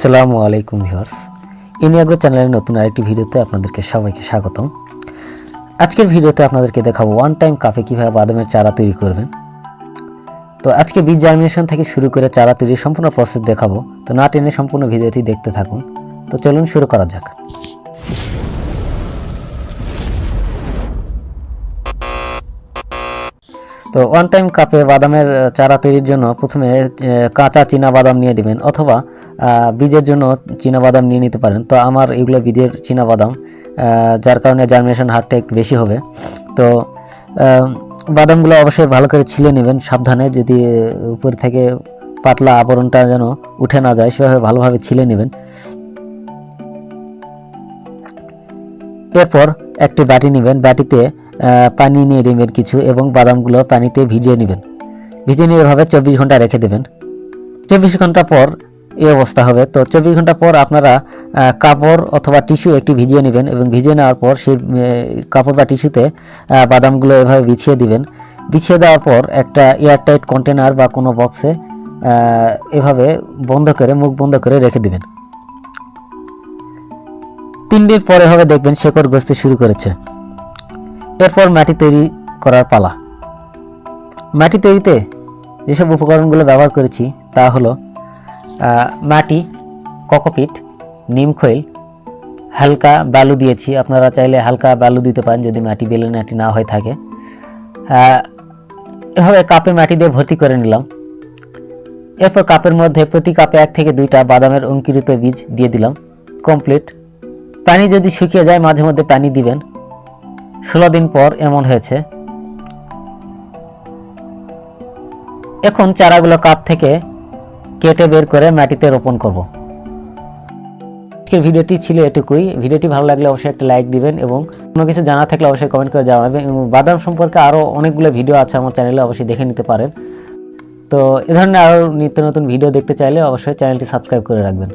আসসালামু আলাইকুম ভিউয়ার্স। ইনিয়াগ্রো চ্যানেলের নতুন আরেকটি ভিডিওতে আপনাদেরকে সবাইকে স্বাগতম। আজকের ভিডিওতে আপনাদেরকে দেখাবো ওয়ান টাইম কাপে কীভাবে বাদামের চারা তৈরি করবেন। তো আজকে বীজ জার্মিনেশন থেকে শুরু করে চারা তৈরির সম্পূর্ণ প্রসেস দেখাবো। তো না টেনে সম্পূর্ণ ভিডিওটি দেখতে থাকুন। তো চলুন শুরু করা যাক। তো ওয়ান টাইম কাপে বাদামের চারা তৈরির জন্য প্রথমে কাঁচা চীনা বাদাম নিয়ে দিবেন অথবা বীজের জন্য চীনা বাদাম নিয়ে নিতে পারেন। তো আমার এগুলো বীজের চীনা বাদাম যার কারণে জার্মিনেশন হারটা একটু বেশি হবে। তো বাদামগুলো অবশ্যই ভালো করে ছিলে নেবেন সাবধানে যদি উপর থেকে পাতলা আবরণটা যেন উঠে না যায়, সেভাবে ভালোভাবে ছিলে নেবেন। এরপর একটি বাটি নেবেন। বাটিতে পানি নিয়ে নেবেন কিছু এবং বাদামগুলো পানিতে ভিজিয়ে নেবেন। ভিজিয়ে নিয়ে এভাবে চব্বিশ ঘণ্টা রেখে দেবেন। চব্বিশ ঘণ্টা পর এই অবস্থা হবে। তো চব্বিশ ঘণ্টা পর আপনারা কাপড় অথবা টিস্যু একটি ভিজিয়ে নেবেন এবং ভিজিয়ে নেওয়ার পর সেই কাপড় বা টিস্যুতে বাদামগুলো এভাবে বিছিয়ে দিবেন। বিছিয়ে দেওয়ার পর একটা এয়ারটাইট কন্টেনার বা কোনো বক্সে এভাবে বন্ধ করে, মুখ বন্ধ করে রেখে দিবেন। তিন দিন পরে হবে দেখবেন শেকড় গসতে শুরু করেছে। এরপর মাটি তৈরি করার পালা। মাটি তৈরিতে যেসব উপকরণগুলো ব্যবহার করেছি তা হলো মাটি, ককোপিট নিমখৈল হালকা বালু দিয়েছি। আপনারা চাইলে হালকা বালু দিতে পারেন যদি মাটি বেলে মাটি না হয়ে থাকে। এভাবে কাপে মাটি দিয়ে ভর্তি করে নিলাম। এরপর কাপের মধ্যে প্রতি কাপে এক থেকে দুইটা বাদামের অঙ্কুরিত বীজ দিয়ে দিলাম। কমপ্লিট। পানি যদি শুকিয়ে যায়, মাঝে মধ্যে পানি দিবেন। ষোলো দিন পর এমন হয়েছে। এখন চারাগুলো কাপ থেকে কেটে বের করে মাটিতে রোপণ করব। আজকের ভিডিওটি ছিল এটুকুই। ভিডিওটি ভালো লাগলে অবশ্যই একটা লাইক দিবেন এবং কোনো কিছু জানা থাকলে অবশ্যই কমেন্ট করে জানাবেন এবং বাদাম সম্পর্কে আরও অনেকগুলো ভিডিও আছে আমার চ্যানেলে, অবশ্যই দেখে নিতে পারেন। তো এ ধরনের আরও নিত্য নতুন ভিডিও দেখতে চাইলে অবশ্যই চ্যানেলটি সাবস্ক্রাইব করে রাখবেন।